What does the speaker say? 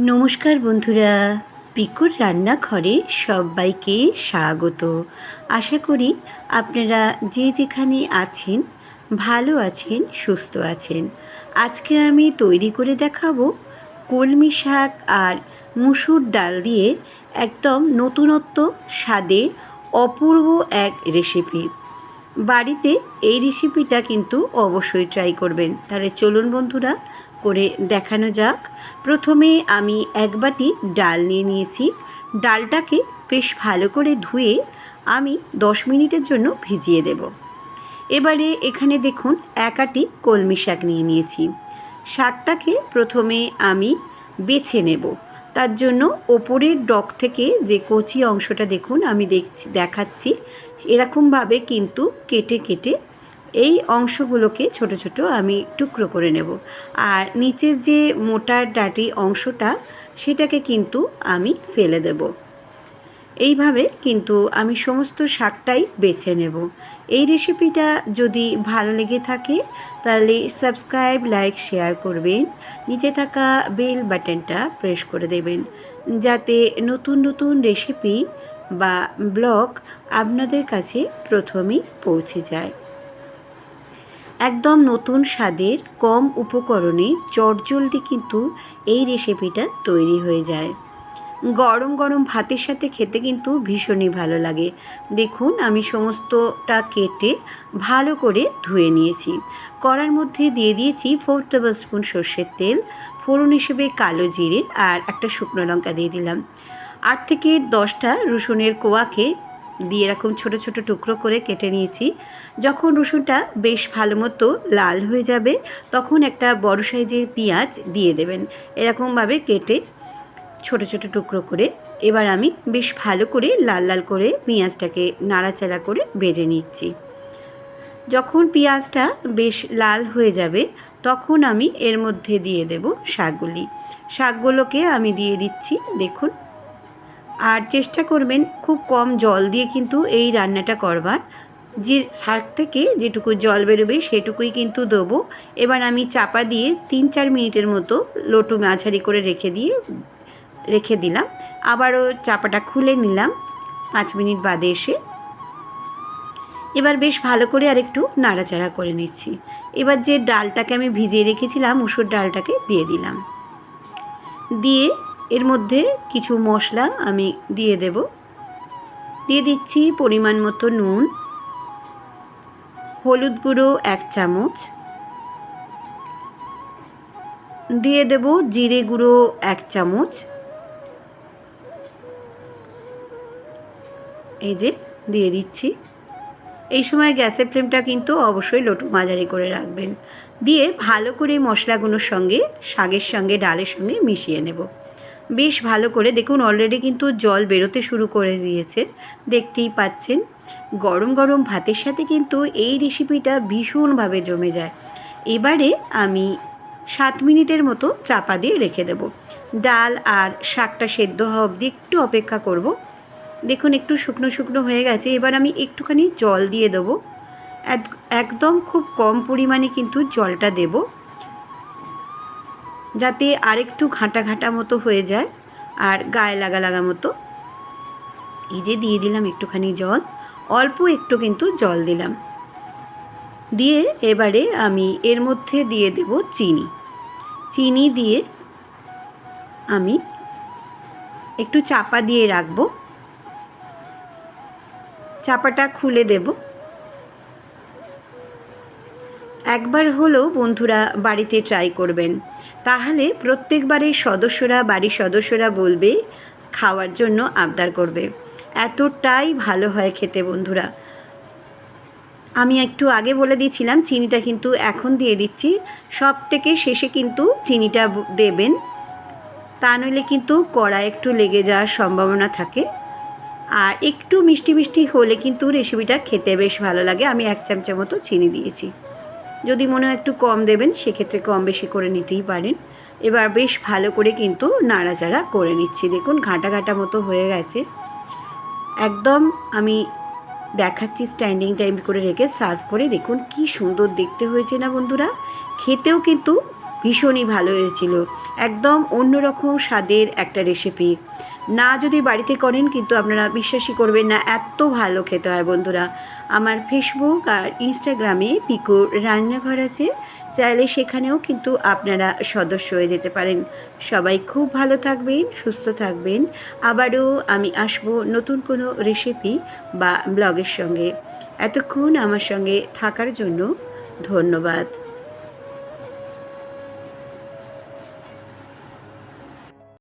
নমস্কার বন্ধুরা। পিকুর রান্নাঘরে সবাইকে স্বাগত। আশা করি আপনারা যে যেখানে আছেন, ভালো আছেন, সুস্থ আছেন। আজকে আমি তৈরি করে দেখাবো কলমি শাক আর মুসুর ডাল দিয়ে একদম নতুনত্ব স্বাদের অপূর্ব এক রেসিপি বাড়িতে এই রেসিপিটা কিন্তু অবশ্যই ট্রাই করবেন। তাহলে চলুন বন্ধুরা করে দেখানো যাক। প্রথমে আমি এক বাটি ডাল নিয়ে নিয়েছি। ডালটাকে বেশ ভালো করে ধুয়ে আমি দশ মিনিটের জন্য ভিজিয়ে দেব। এবারে এখানে দেখুন এক আটি কলমি শাক নিয়ে নিয়েছি। শাকটাকে প্রথমে আমি বেছে নেব। তার জন্য ওপরের ডক থেকে যে কচি অংশটা দেখুন, আমি দেখছি, দেখাচ্ছি। এরকমভাবে কিন্তু কেটে কেটে এই অংশগুলোকে ছোট ছোট আমি টুকরো করে নেব। আর নিচের যে মোটা ডাটি অংশটা, সেটাকে কিন্তু আমি ফেলে দেব। এইভাবে কিন্তু আমি সমস্ত শাকটাই বেছে নেব। এই রেসিপিটা যদি ভালো লেগে থাকে, তাহলে সাবস্ক্রাইব, লাইক, শেয়ার করবেন। নিচে থাকা বেল বাটনটা প্রেস করে দেবেন। যাতে নতুন নতুন রেসিপি বা ব্লগ আপনাদের কাছে প্রথমেই পৌঁছে যায়। একদম নতুন স্বাদের কম উপকরণে চটজলদি কিন্তু এই রেসিপিটা তৈরি হয়ে যায়। গরম গরম ভাতের সাথে খেতে কিন্তু ভীষণই ভালো লাগে। দেখুন, আমি সমস্তটা কেটে ভালো করে ধুয়ে নিয়েছি। কড়ার মধ্যে দিয়ে দিয়েছি ফোর টেবিল স্পুন সর্ষের তেল, ফোড়ন হিসেবে কালো জিরে আর একটা শুকনো লঙ্কা দিয়ে দিলাম। আট থেকে দশটা রসুনের কোয়াকে দিয়ে এরকম ছোট ছোট টুকরো করে কেটে নিয়েছি। যখন রসুনটা বেশ ভালো মতো লাল হয়ে যাবে, তখন একটা বড় সাইজের পেঁয়াজ দিয়ে দেবেন। এরকমভাবে কেটে ছোট ছোট টুকরো করে এবার আমি বেশ ভালো করে লাল লাল করে পেঁয়াজটাকে নাড়াচাড়া করে ভেজে নিচ্ছি। যখন পেঁয়াজটা বেশ লাল হয়ে যাবে, তখন আমি এর মধ্যে দিয়ে দেব শাকগুলি। শাকগুলোকে আমি দিয়ে দিচ্ছি, দেখুন। আর চেষ্টা করবেন খুব কম জল দিয়ে কিন্তু এই রান্নাটা করবার। যে শাক থেকে যেটুকু জল বেরোবে সেটুকুই কিন্তু দেবো। এবার আমি চাপা দিয়ে তিন চার মিনিটের মতো লটু মাঝারি করে রেখে দিয়ে, রেখে দিলাম। আবারও চাপাটা খুলে নিলাম পাঁচ মিনিট বাদে এসে। এবার বেশ ভালো করে আর একটু নাড়াচাড়া করে নিচ্ছি। এবার যে ডালটাকে আমি ভিজিয়ে রেখেছিলাম, মুসুর ডালটাকে দিয়ে দিলাম। দিয়ে এর মধ্যে কিছু মশলা আমি দিয়ে দেব। দিয়ে দিচ্ছি পরিমাণ মতো নুন, হলুদ গুঁড়ো এক চামচ, দিয়ে দেব জিরে গুঁড়ো এক চামচ। এই যে, দিয়ে দিচ্ছি। এই সময় গ্যাসের ফ্লেমটা কিন্তু অবশ্যই লটু মাঝারি করে রাখবেন। দিয়ে ভালো করে মশলাগুলোর সঙ্গে, শাকের সঙ্গে, ডালের সঙ্গে মিশিয়ে নেব। বেশ ভালো করে দেখুন অলরেডি কিন্তু জল বেরোতে শুরু করে দিয়েছে। দেখতেই পাচ্ছেন, গরম গরম ভাতের সাথে কিন্তু এই রেসিপিটা ভীষণভাবে জমে যায়। এবারে আমি সাত মিনিটের মতো চাপা দিয়ে রেখে দেব। ডাল আর শাকটা সেদ্ধ হওয়া অবধি একটু অপেক্ষা করব। দেখুন, একটু শুকনো শুকনো হয়ে গেছে, এবার আমি একটুখানি জল দিয়ে দেবো। একদম খুব কম পরিমাণে কিন্তু জলটা দেব। যাতে আরেকটু ঘাঁটা ঘাঁটা মতো হয়ে যায় আর গায়ে লাগা লাগা মতো। এই যে দিয়ে দিলাম একটুখানি জল, অল্প একটু কিন্তু জল দিলাম। দিয়ে এবারে আমি এর মধ্যে দিয়ে দেব চিনি। চিনি দিয়ে আমি একটু চাপা দিয়ে রাখব। চাপাটা খুলে দেব। একবার হলেও বন্ধুরা বাড়িতে ট্রাই করবেন। তাহলে প্রত্যেকবারের সদস্যরা, বাড়ির সদস্যরা বলবে, খাওয়ার জন্য আবদার করবে। এতটাই ভালো হয় খেতে বন্ধুরা। আমি একটু আগে বলে দিয়েছিলাম, চিনিটা কিন্তু এখন দিয়ে দিচ্ছি। সব থেকে শেষে কিন্তু চিনিটা দেবেন। তা নইলে কিন্তু কড়া একটু লেগে যাওয়ার সম্ভাবনা থাকে। আর একটু মিষ্টি মিষ্টি হলে কিন্তু রেসিপিটা খেতে বেশ ভালো লাগে। আমি এক চামচের মতো চিনি দিয়েছি। যদি মনে হয় একটু কম দেবেন, সেক্ষেত্রে কম বেশি করে নিতেই পারেন। এবার বেশ ভালো করে কিন্তু নাড়াচাড়া করে নিচ্ছি। দেখুন, ঘাঁটা ঘাঁটা মতো হয়ে গেছে। একদম আমি দেখাচ্ছি স্ট্যান্ডিং টাইম করে রেখে সার্ভ করে দেখুন কি সুন্দর দেখতে হয়েছে না বন্ধুরা? খেতেও কিন্তু ভীষণই ভালো হয়েছিল। একদম অন্যরকম স্বাদের একটা রেসিপি না যদি বাড়িতে করেন কিন্তু আপনারা বিশ্বাসই করবেন না, এত ভালো খেতে হয় বন্ধুরা। আমার ফেসবুক আর ইনস্টাগ্রামে পিকুর রান্নাঘর আছে। চাইলে সেখানেও কিন্তু আপনারা সদস্য হয়ে যেতে পারেন। সবাই খুব ভালো থাকবেন, সুস্থ থাকবেন। আবারও আমি আসব নতুন কোনো রেসিপি বা ব্লগের সঙ্গে। এতক্ষণ আমার সঙ্গে থাকার জন্য ধন্যবাদ।